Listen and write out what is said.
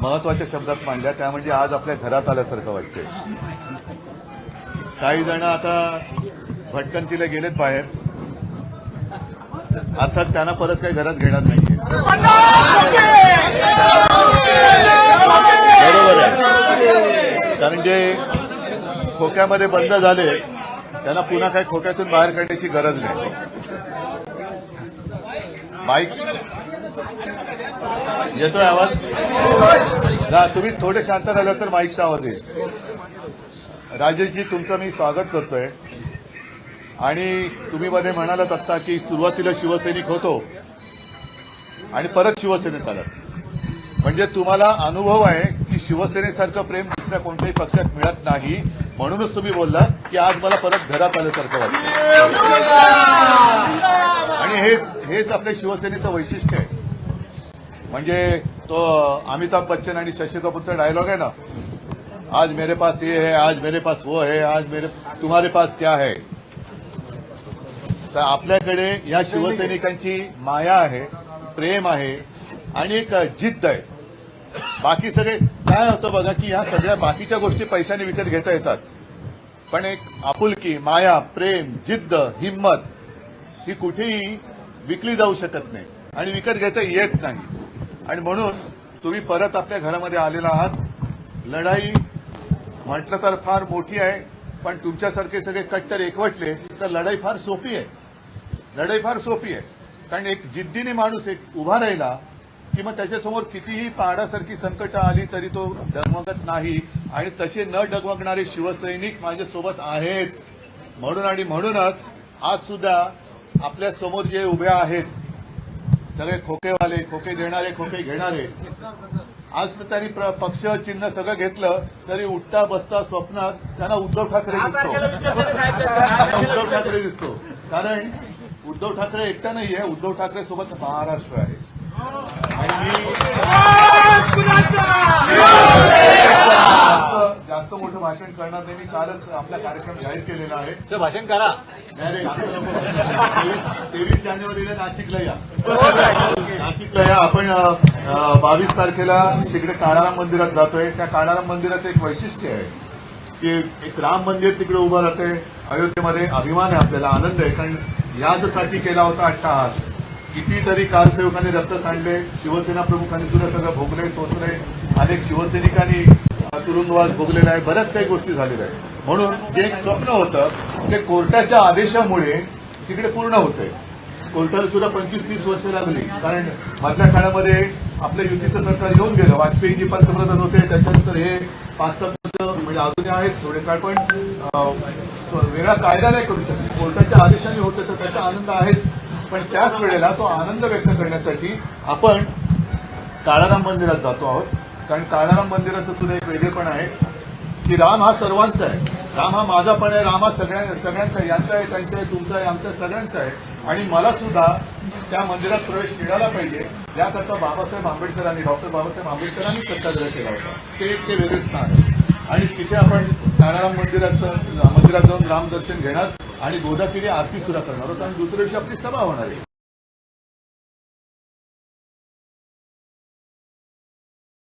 महत्त्वाच्या शब्दात मांडल्या त्या म्हणजे आज आपल्या घरात आल्यासारखं वाटते काही जण आता भटकंतीला गेलेत बाहेर. अर्थात त्यांना परत काही घरात घेणार नाहीये. बरोबर आहे. कारण जे खोक्यामध्ये बंद झाले त्यांना पुन्हा काही खोक्यातून बाहेर काढण्याची गरज नाही. बाईक येतोय आवाज? ना तुम्ही थोडे शांत राहिलं तर माईकचा आवाज येईल. राजेशजी तुमचं मी स्वागत करतोय. आणि तुम्ही मध्ये म्हणालात आत्ता की सुरुवातीला शिवसैनिक होतो आणि परत शिवसेनेत आलात. म्हणजे तुम्हाला अनुभव आहे की शिवसेनेसारखं प्रेम दुसऱ्या कोणत्याही पक्षात मिळत नाही. म्हणूनच तुम्ही बोलला की आज मला परत घरात आल्यासारखं वाटतं आणि हेच हेच आपल्या शिवसेनेचं वैशिष्ट्य आहे. म्हणजे तो अमिताभ बच्चन आणि शशी कपूरचा डायलॉग आहे ना? आज मेरे पास ये है आज मेरे पास वो है आज मेरे तुम्हारे पास क्या है? तर आपल्याकडे या शिवसैनिकांची माया आहे प्रेम आहे आणि एक जिद्द आहे. बाकी सगळे काय होतं बघा की ह्या सगळ्या बाकीच्या गोष्टी पैशाने विकत घेता येतात. पण एक आपुलकी माया प्रेम जिद्द हिंमत ही कुठेही विकली जाऊ शकत नाही आणि विकत घेता येत नाही. आणि म्हणून तुम्ही परत आपल्या घरामध्ये आलेला आहात. लढाई म्हटलं तर फार मोठी आहे पण तुमच्यासारखे सगळे कट्टर एकवटले तर लढाई फार सोपी आहे. लढाई फार सोपी आहे. कारण एक जिद्दीने माणूस एक उभा राहिला की मग त्याच्यासमोर कितीही पहाडासारखी संकटं आली तरी तो डगमगत नाही. आणि तसे न डगमगणारे शिवसैनिक माझ्यासोबत आहेत. म्हणून आणि म्हणूनच आज सुद्धा आपल्यासमोर जे उभे आहेत सगळे खोकेवाले खोके देणारे खोके घेणारे. आज तर त्यांनी पक्ष चिन्ह सगळं घेतलं तरी उठता बसता स्वप्नात त्यांना उद्धव ठाकरे दिसतो. उद्धव ठाकरे दिसतो. कारण उद्धव ठाकरे एकटा नाहीये उद्धव ठाकरे सोबत महाराष्ट्र आहे. आणि मी भाषण करणार नाही मी कालच आपला कार्यक्रम जाहीर केलेला आहे. भाषण करा. तेवीस- जानेवारीला नाशिकला या. नाशिकला या. आपण बावीस तारखेला तिकडे काळाराम मंदिरात जातोय. त्या काळाराम मंदिराचं एक वैशिष्ट्य आहे की एक राम मंदिर तिकडे उभं राहते अयोध्येमध्ये अभिमान आहे आपल्याला आनंद आहे. कारण याचसाठी केला होता अट्टहास कितीतरी कारसेवकांनी रक्त सांडले. शिवसेना प्रमुखांनी सुद्धा सगळं भोगले सोचले अनेक शिवसैनिकांनी तुरुंगवास भोगलेला आहे बऱ्याच काही गोष्टी झालेल्या आहेत. म्हणून जे एक स्वप्न होतं ते कोर्टाच्या आदेशामुळे तिकडे पूर्ण होतंय. कोर्टाला सुद्धा पंचवीस तीस वर्ष लागली. कारण मधल्या काळामध्ये आपल्या युतीचं सरकार येऊन गेलं. वाजपेयीजी पंतप्रधान होते त्याच्यानंतर हे पाच सहा वर्ष म्हणजे अजूनही आहेच थोडे काळ पण वेगळा कायदा नाही करू शकत. कोर्टाच्या आदेशाने होते तर त्याचा आनंद आहेच. पण त्याच वेळेला तो आनंद व्यक्त करण्यासाठी आपण काळाराम मंदिरात जातो आहोत. कारण काळाराम मंदिराचं सुद्धा एक वेगळेपण आहे. की राम हा सर्वांचा आहे. राम हा माझा पण आहे राम हा सगळ्या सगळ्यांचा आहे. यांचा आहे त्यांचा आहे तुमचा आहे आमचा सगळ्यांचा आहे. आणि मला सुद्धा त्या मंदिरात प्रवेश मिळाला पाहिजे याकरता बाबासाहेब आंबेडकरांनी डॉक्टर बाबासाहेब आंबेडकरांनी सत्याग्रह केला होता. ते एक ते वेगळे स्थान आहे. आणि तिथे आपण काळाराम मंदिराचं मंदिरात जाऊन रामदर्शन घेणार आणि गोदाकिरी आरती सुद्धा करणार होतो आणि दुसऱ्या दिवशी आपली सभा होणार आहे.